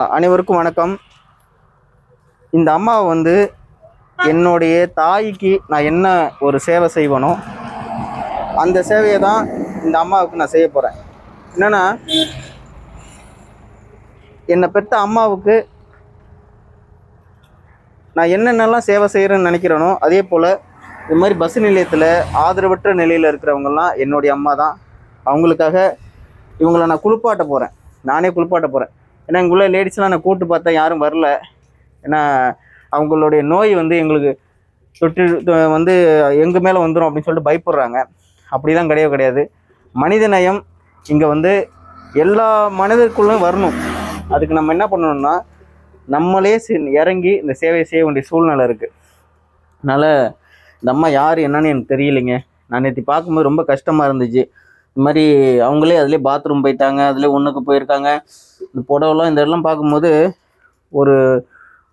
அனைவருக்கும் வணக்கம். இந்த அம்மா வந்து என்னுடைய தாய்க்கு நான் என்ன ஒரு சேவை செய்வனோ அந்த சேவையை தான் இந்த அம்மாவுக்கு நான் செய்ய போகிறேன் என்னென்னா என்னை பெற்ற அம்மாவுக்கு நான் என்னென்னலாம் சேவை செய்கிறேன்னு நினைக்கிறேனோ அதே போல் இது மாதிரி பஸ் நிலையத்தில் ஆதரவற்ற நிலையில் இருக்கிறவங்கலாம் என்னுடைய அம்மா தான். அவங்களுக்காக இவங்கள நான் குளிப்பாட்ட போகிறேன் நானே குளிப்பாட்ட போகிறேன் ஏன்னா இங்குள்ள லேடிஸ்லாம் நான் கூட்டு பார்த்தா யாரும் வரல. ஏன்னா அவங்களுடைய நோய் வந்து எங்களுக்கு தொற்று வந்து எங்கள் மேலே வந்துடும் அப்படின்னு சொல்லிட்டு பயப்படுறாங்க. அப்படிலாம் கிடையவே கிடையாது. மனித நயம் இங்கே வந்து எல்லா மனிதருக்குள்ளும் வரணும். அதுக்கு நம்ம என்ன பண்ணணும்னா நம்மளே இறங்கி இந்த சேவையை செய்ய வேண்டிய சூழ்நிலை இருக்குது அதனால் இந்த அம்மா யார் என்னன்னு எனக்கு தெரியலைங்க. நான் நேற்று பார்க்கும்போது ரொம்ப கஷ்டமாக இருந்துச்சு. இது மாதிரி அவங்களே அதிலே பாத்ரூம் போயிட்டாங்க அதிலே ஒன்றுக்கு போயிருக்காங்க. இந்த புடவெல்லாம் இந்த இதெல்லாம் பார்க்கும்போது ஒரு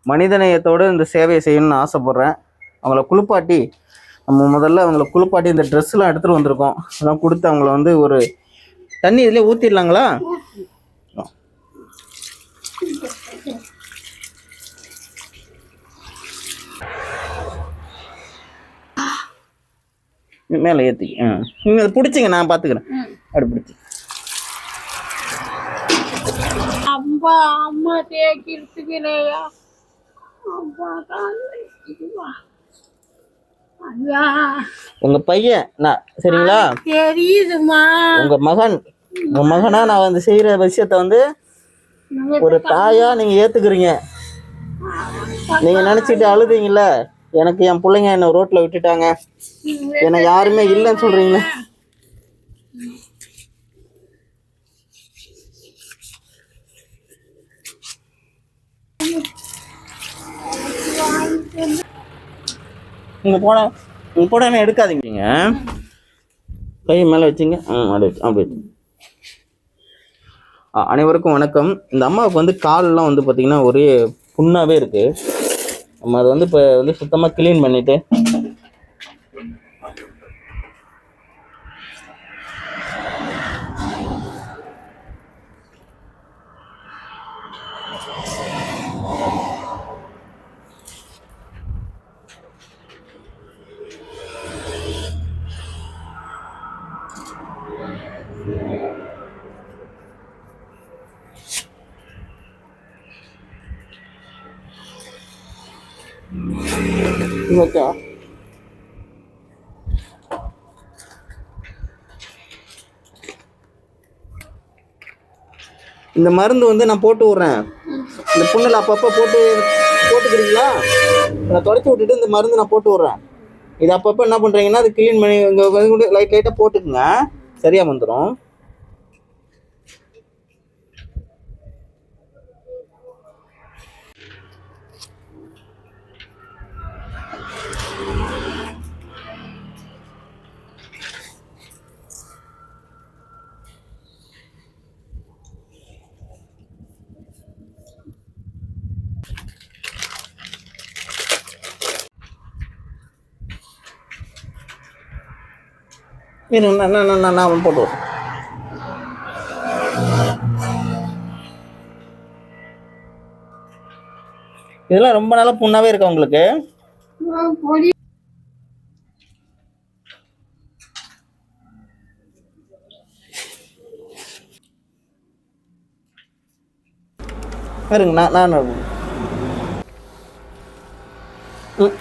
மனிதநேயத்தோடு இந்த சேவையை செய்யணும்னு ஆசைப்பட்றேன். அவங்கள குளிப்பாட்டி நம்ம முதல்ல அவங்கள குளிப்பாட்டி இந்த ட்ரெஸ்லாம் எடுத்துகிட்டு வந்திருக்கோம். அதெல்லாம் கொடுத்து அவங்கள வந்து ஒரு தண்ணி இதிலே ஊற்றிடலாங்களா மேலே ஏற்றி ஆ நீங்கள் அதை பிடிச்சிங்க நான் பார்த்துக்கிறேன் அப்படி பிடிச்சி. அம்மா அம்மா ஐயா. உங்கள் பையன் நான் சரிங்களா? தெரியுதுமா. உங்கள் மகன் உங்கள் மகனா நான் வந்து செய்கிற விஷயத்த வந்து ஒரு தாயா நீங்கள் ஏற்றுக்கிறீங்க நீங்கள் நினச்சிட்டு அழுதீங்கல்ல? எனக்கு என் பிள்ளைங்க என்னை ரோட்டில் விட்டுட்டாங்க. என்னை யாருமே இல்லைன்னு சொல்கிறீங்களே உங்கள் போட உங்கள் போட என்ன எடுக்காதீங்க. கை மேலே வச்சுங்க. ம் அப்படி அப்படி அனைவருக்கும் வணக்கம். இந்த அம்மாவுக்கு வந்து கால்லாம் வந்து பார்த்திங்கன்னா ஒரே புண்ணாகவே இருக்குது நம்ம அதை வந்து இப்போ வந்து சுத்தமாக க்ளீன் பண்ணிவிட்டு ஓகே இந்த மருந்து வந்து நான் போட்டு விட்றேன். இந்த புண்ணில் அப்பப்போ போட்டு போட்டுக்கிறீங்களா? நான் தொடச்சி விட்டுட்டு இந்த மருந்து நான் போட்டு விட்றேன். இது அப்பப்போ என்ன பண்ணுறீங்கன்னா அது க்ளீன் பண்ணி இங்கே லைட் லைட்டாக போட்டுக்குங்க. சரியாக வந்துடும் இருங்க நான் நான் நான் நான் நான் போட்டு விட்றேன் இதெல்லாம் ரொம்ப நாளாக புண்ணாவே இருக்கா உங்களுக்கு இருங்க நான் நான் ம்.